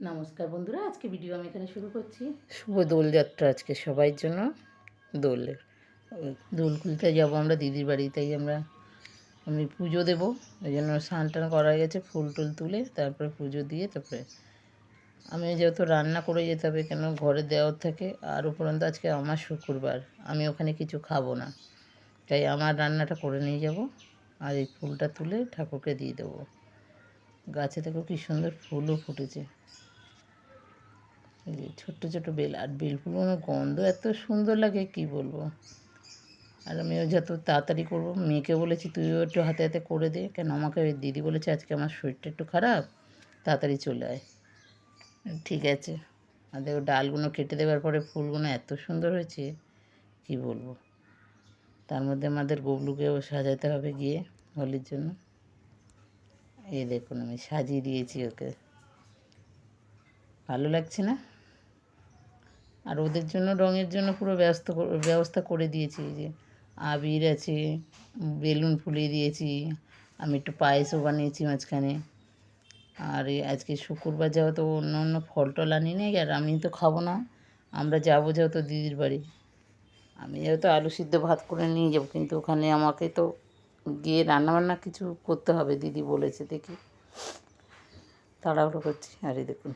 নমস্কার বন্ধুরা, আজকে ভিডিও আমি এখানে শুরু করছি। শুভ দোলযাত্রা আজকে সবার জন্য, দোলের। দোল খুলতে যাব আমরা দিদির বাড়ি, তাই আমরা, আমি পুজো দেবো। ওই জন্য স্নান টান করা গেছে, ফুল টুল তুলে তারপরে পুজো দিয়ে তারপরে আমি যেহেতু রান্না করে যেতে হবে, কেন ঘরে দেওয়ার থাকে। আর উপরন্ত আজকে আমার শুক্রবার, আমি ওখানে কিছু খাব না। তাই আমার রান্নাটা করে নিয়ে যাব আর এই ফুলটা তুলে ঠাকুরকে দিয়ে দেবো। গাছে দেখো কি সুন্দর ফুলও ফুটেছে। যে ছোট্ট ছোটো বেল, আর বেলগুলোর গন্ধ এত সুন্দর লাগে, কি বলব? আর আমিও যত তাড়াতাড়ি করব, মেয়েকে বলেছি, তুইও একটু হাতে হাতে করে দে। কেন? আমাকে দিদি বলেছে, আজকে আমার শরীরটা একটু খারাপ, তাড়াতাড়ি চলে আয়। ঠিক আছে। আর দেখো, ডালগুলো কেটে দেওয়ার পরে ফুলগুলো এত সুন্দর হয়েছে, কি বলব? তার মধ্যে আমাদের গবলুকেও সাজাতে হবে গিয়ে, হোলির জন্য। এই দেখুন, আমি সাজিয়ে দিয়েছি ওকে। ভালো লাগছে না? আর ওদের জন্য, রঙের জন্য পুরো ব্যস্ত ব্যবস্থা করে দিয়েছি যে আবির আছে, বেলুন ফুলিয়ে দিয়েছি, আমি একটু পায়েসও বানিয়েছি মাঝখানে। আর আজকে শুক্রবার যাওয়া তো অন্য অন্য ফল টল আনি নেই, আর আমি তো খাব না, আমরা যাব যেহেতু দিদির বাড়ি। আমি যেহেতু আলু সিদ্ধ ভাত করে নিয়ে যাব, কিন্তু ওখানে আমাকে তো গিয়ে রান্নাবান্না কিছু করতে হবে, দিদি বলেছে দেখি। তাড়াহুড়ো করছি, আর দেখুন।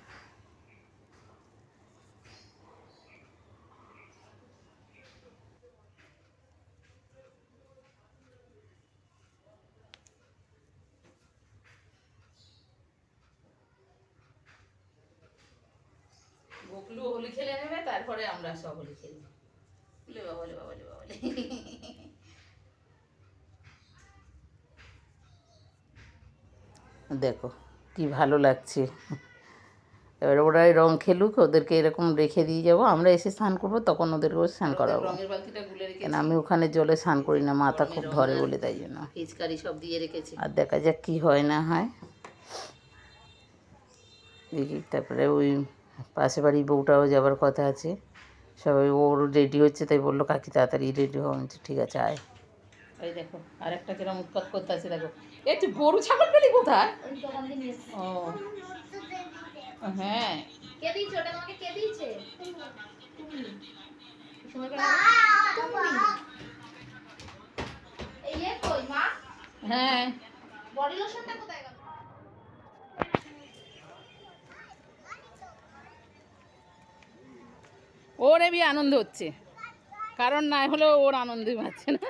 গোকলু হোলি খেলে নেবে তারপরে আমরা সব হোলি খেলব। বলে বাবা বলে বাবা বলে বাবা বলে দেখো কি ভালো লাগছে। এবার ওরা রং খেলুক ওদেরকে এরকম রেখে দিয়ে যাব। আমরা এসে স্নান করব তখন ওদেরকেও স্নান করাবো। কেন আমি ওখানে জলে স্নান করি না মাথা খুব ধরে বলে তাই জন্য। সব দিয়ে রেখেছি। আর দেখা যাক কি হয় না হয়। দেখি তারপরে ওই পাশে বাড়ির বউটাও যাবার কথা আছে। সবাই ওর রেডি হচ্ছে তাই বলল কাকি তাড়াতাড়ি রেডি হওয়া হচ্ছে ঠিক আছে আয়। এই দেখো আরেকটা কিরম উৎপাত করতে আছে দেখো। এই তুই গরু ছাগল পেলি কোথায়? ও। হ্যাঁ। কে দিয়েছে? ওটা তোমাকে কে দিয়েছে? হ্যাঁ। বডি লোশনটা ওর আনন্দ হচ্ছে। কারণ না হলে ওর আনন্দই পাচ্ছে না।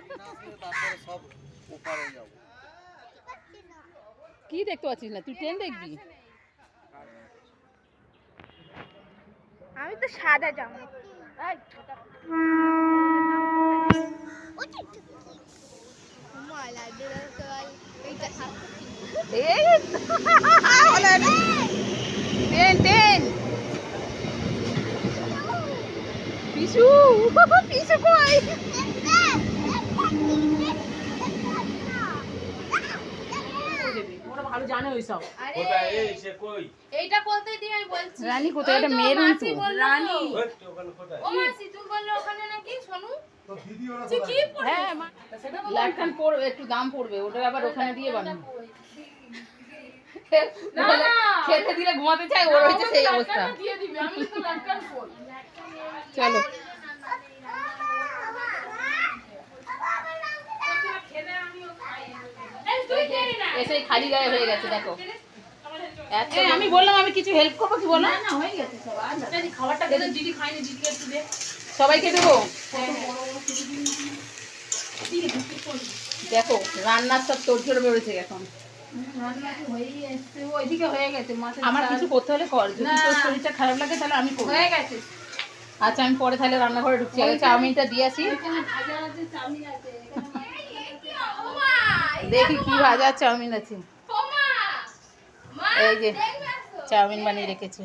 কি দেখতে পাচ্ছিস না? তুই ট্রেন দেখবি? আমি তো সাদা জামা। এই। ট্রেন ট্রেন পিছু পিছু কই জানে ওই এইটা বলতে দিয়ে আমি বলছি। রানী কোথায়? এটা মেরুন তো। রানী। ও মাসি তুমি বললে ওখানে নাকি? শোনু হ্যাঁ পড়বে একটু দাম পড়বে ওটা আবার ওখানে দিয়ে বানাবো। খেতে দিলে ঘুমাতে চাই ওর হচ্ছে সেই অবস্থা। চলো। এসে খালি গায়ে হয়ে গেছে দেখো। আমি বললাম আমি কিছু হেল্প করব কি না হয়ে গেছে খাবারটা দিদি খাইনি দিদি একটু দে। সবাইকে দেবো? দেখো রান্নার সব তোর জোরে বেরোচ্ছে এখন। ওইদিকে হয়ে গেছে আমার কিছু করতে হলে কর। যদি তোর শরীরটা খারাপ লাগে তাহলে আমি করব। হয়ে গেছে। আচ্ছা আমি পরে তাহলে রান্নাঘরে ঢুকছি আগে চাউমিনটা দিয়ে আসি ভাজা আছে চাউমিন আছে দেখি কি ভাজা আর চাউমিন আছে এই যে চাউমিন বানিয়ে রেখেছে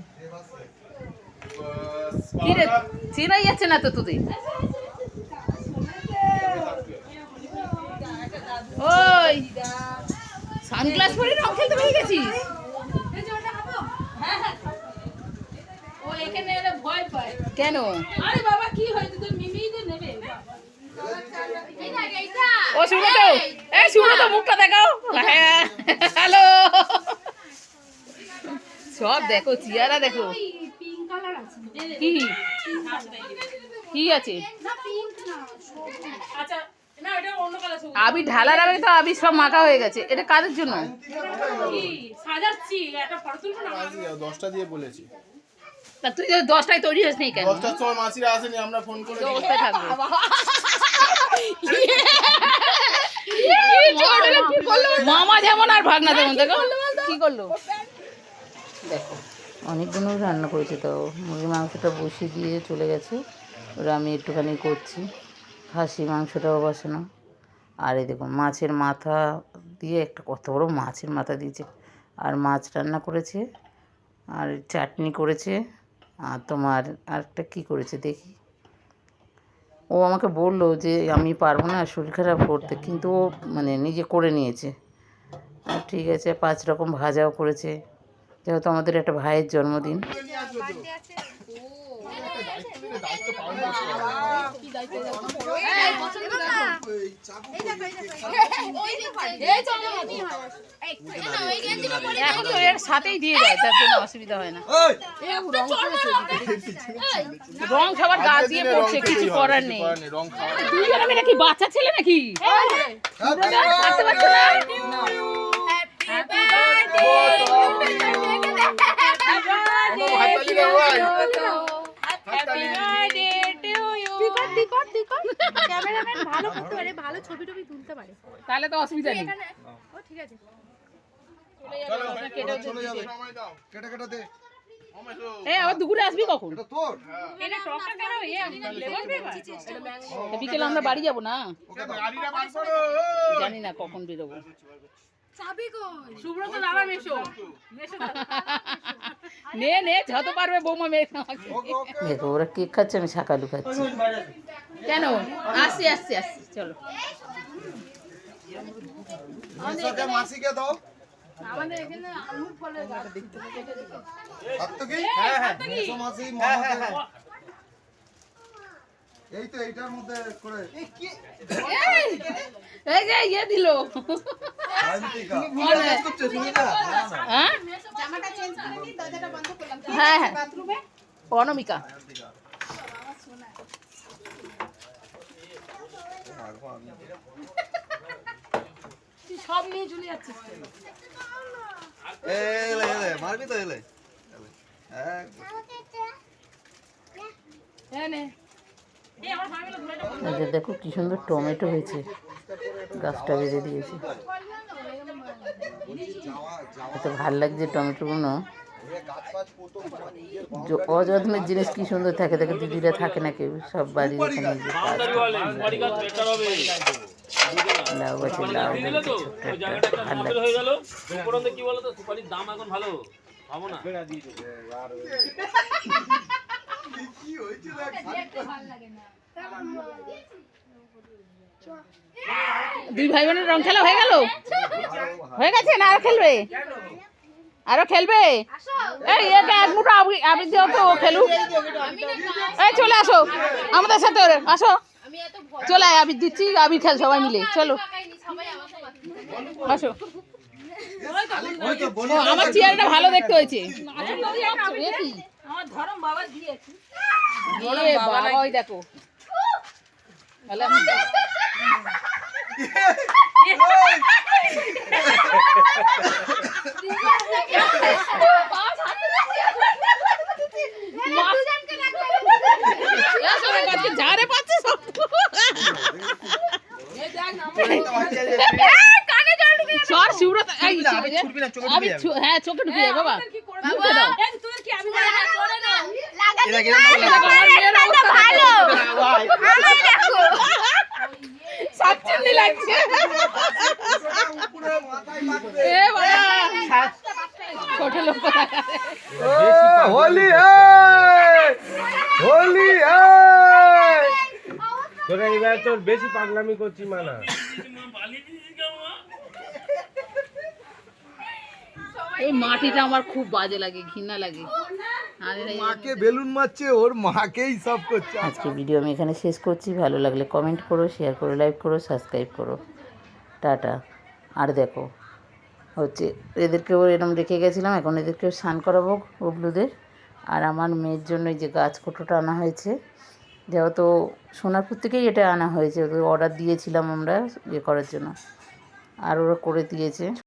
কি রে চিনাই যাচ্ছে না তো তোদের ওই সানগ্লাস পরে রং খেলতে পেরে গেছিস ও এখানে এলে ভয় পায়। কেন? আরে বাবা কি হয়েছে? তোর মিমি তো নেবে। এইটা এইটা। ও সুব্রত এই সুব্রত মুখটা দেখাও। হ্যাঁ হ্যালো। সব দেখো চেয়ারা দেখো। পিঙ্ক আছে। কি? কি আছে? না পিঙ্ক না আচ্ছা না এটা অন্য কালার সবুজ আবি ঢালার আগে তো আবি সব মাখা হয়ে গেছে। এটা কাদের জন্য? সাজাচ্ছি একটা ফটো তুলবো না? দশটা দিয়ে বলেছি। তা তুই তো দশটায় তৈরি হস নি কেন? দশটার সময় মাসিরা আসেনি আমরা ফোন করে। অবস্থায় থাকবে। মামা যেমন আর ভাগনা তেমন দেখো। কি করল দেখো অনেকগুলো রান্না করেছে তো মুরগির মাংসটা বসিয়ে দিয়ে চলে গেছে। ওরা আমি একটুখানি করছি খাসি মাংসটাও বসানো। আর এই দেখুন মাছের মাথা দিয়ে একটা কত বড় মাছের মাথা দিয়েছে। আর মাছ রান্না করেছে আর চাটনি করেছে তোমার আরেকটা কী করেছে দেখি। ও আমাকে বলল যে, আমি পারব না, শরীর খারাপ করতে। কিন্তু ও মানে নিজে করে নিয়েছে। ঠিক আছে, পাঁচ রকম ভাজাও করেছে। যেহেতু আমাদের একটা ভাইয়ের জন্মদিন। এখন তো এর সাথেই দিয়ে দেয় তার জন্য অসুবিধা হয় না। রং সবার গা দিয়ে পড়ছে কিছু করার নেই। রং খাওয়া আমি নাকি? বাচ্চা ছেলে। নাকি থাকতে পারছ না ক্যামেরাম্যান ভালো করতে পারে ভালো ছবি টবি তুলতে পারে। তাহলে তো অসুবিধা নেই। ও ঠিক আছে। চলে যাবে সময় দাও। কেটে কেটে দে। এ আবার দুপুরে আসবি কখন? বিকেলে আমরা বাড়ি যাব না? জানি না কখন বেরোবো। সুব্রত দাদা মেশো। মেশো নে। নে যত পারবে বৌমা মেয়ে ওরা কেক খাচ্ছে আমি শাকালু খাচ্ছি। কেন? আসছি আসছি আসছি চলো। মাসিকে দাও। আমাদের এখানে আঙুর ফলের গাছ হাত তো হ্যাঁ হ্যাঁ। মাসি মামাকে এই তো এইটার মধ্যে করে। এই যে ইয়ে দিল। আন্টিকা হ্যাঁ জামাটা হ্যাঁ বাথরুমে অনমিকা সব নিয়ে চলে যাচ্ছিস এলে এলে মারবি তো এলে। হ্যাঁ হ্যাঁ দেখো কি সুন্দর টমেটো হয়েছে। গাছটা বেঁধে দিয়েছে। এত ভালো লাগছে টমেটোগুলো। অযত্নের জিনিস কি সুন্দর থাকে দেখে দিদিরা থাকে না কেউ সব বাড়ির এখানে। লাউ গাছে লাউ হয়ে দাম ভালো। না। দুই ভাই বোনের রং খেলা হয়ে গেল? হয়ে গেছে না আর খেলবে? আরও খেলবে? এই এক মুঠো দিও তো ও খেলুক এই চলে আসো। আমাদের সাথে আসো। চলে আয় আবির দিচ্ছি আবির খেল সবাই মিলে। চলো। আসো। আমার চেয়ারটা ভালো দেখতে হয়েছে। এ কি? আমার ধরম বাবা দিয়েছে এ বাবা ওই দেখো তাহলে আমি আজকে ঝাড়ে পাচ্ছে সব সর সুব্রত এই আমি চো- হ্যাঁ চোখে ঢুকে যায় বাবা মুখে দাও। এই তোদের কি আমি জানি না চলে না এই দেখো, আমার মেয়ের অবস্থা সাতচল্লি লাগছে এ বাবা ছোট লোক। হোলি হোলি তোরা এবার তোর বেশি পাগলামি করছি মানা এই মাটিটা আমার খুব বাজে লাগে ঘৃণা লাগে। আরে মাকে বেলুন মারছে ওর মাকেই সব করছে। আজকে ভিডিও আমি এখানে শেষ করছি। ভালো লাগলে কমেন্ট করো শেয়ার করো লাইক করো সাবস্ক্রাইব করো। টাটা। আর দেখো হচ্ছে এদেরকেও এরম রেখে গেছিলাম এখন এদেরকেও স্নান করাবো ববলুদের আর আমার মেয়ের জন্য যে গাছ কোটোটা আনা হয়েছে যেহেতু সোনারপুর থেকেই এটা আনা হয়েছে অর্ডার দিয়েছিলাম আমরা ইয়ে করার জন্য। আর ওরা করে দিয়েছে।